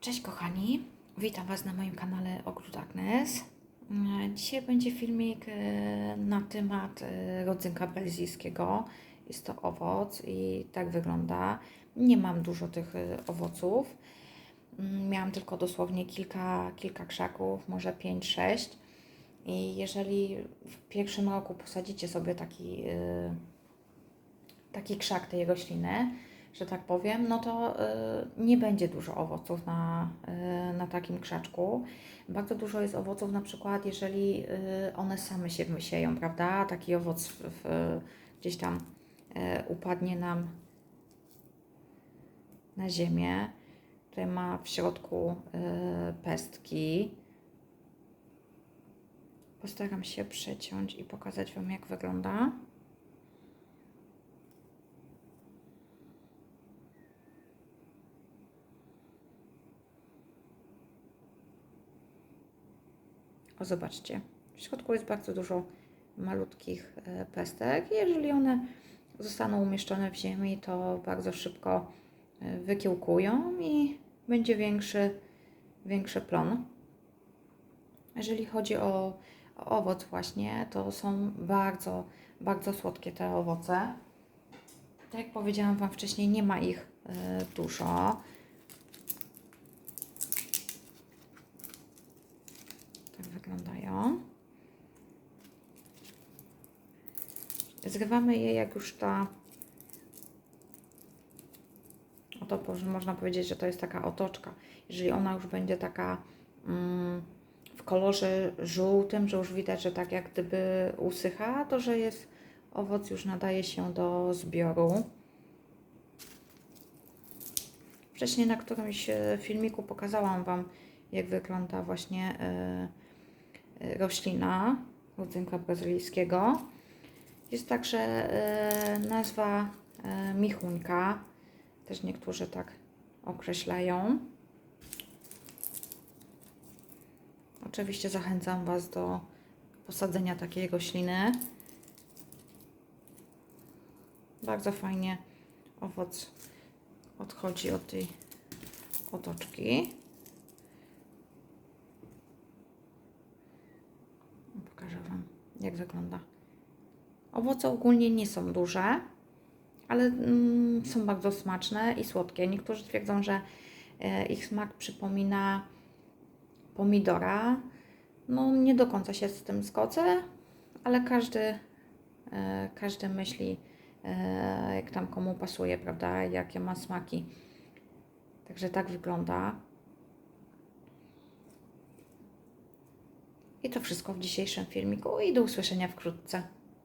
Cześć kochani, witam Was na moim kanale Ogród Agnes. E, Dzisiaj będzie filmik e, na temat e, rodzynka belzijskiego. Jest to owoc i tak wygląda. Nie mam dużo tych owoców. Mm, Miałam tylko dosłownie kilka, kilka krzaków, może 5-6. I jeżeli w pierwszym roku posadzicie sobie taki, taki krzak tej rośliny, że tak powiem, no to y, nie będzie dużo owoców na, y, na takim krzaczku. Bardzo dużo jest owoców, na przykład, jeżeli y, one same się wysieją, prawda? Taki owoc w, w, gdzieś tam upadnie nam na ziemię. Tutaj ma w środku pestki. Postaram się przeciąć i pokazać Wam, jak wygląda. O, zobaczcie. W środku jest bardzo dużo malutkich e, pestek. Jeżeli one zostaną umieszczone w ziemi, to bardzo szybko e, wykiełkują i będzie większy, większy plon. Jeżeli chodzi o, o owoc właśnie, to są bardzo, bardzo słodkie te owoce. Tak jak powiedziałam Wam wcześniej, nie ma ich e, dużo. Tak wyglądają. Zrywamy je jak już ta. Oto można powiedzieć, że to jest taka otoczka. Jeżeli ona już będzie taka mm, w kolorze żółtym, że już widać, że tak jak gdyby usycha, to że jest owoc już nadaje się do zbioru. Wcześniej na którymś e, filmiku pokazałam Wam, jak wygląda właśnie e, roślina rodzynka brazylijskiego. Jest także e, nazwa e, michuńka, też niektórzy tak określają. Oczywiście zachęcam Was do posadzenia takiej rośliny. Bardzo fajnie owoc odchodzi od tej otoczki. Pokażę Wam, jak wygląda. Owoce ogólnie nie są duże, ale mm, są bardzo smaczne i słodkie. Niektórzy twierdzą, że e, ich smak przypomina pomidora. No, nie do końca się z tym zgodzę, ale każdy, e, każdy myśli, e, jak tam komu pasuje, prawda, jakie ma smaki. Także tak wygląda. I to wszystko w dzisiejszym filmiku i do usłyszenia wkrótce.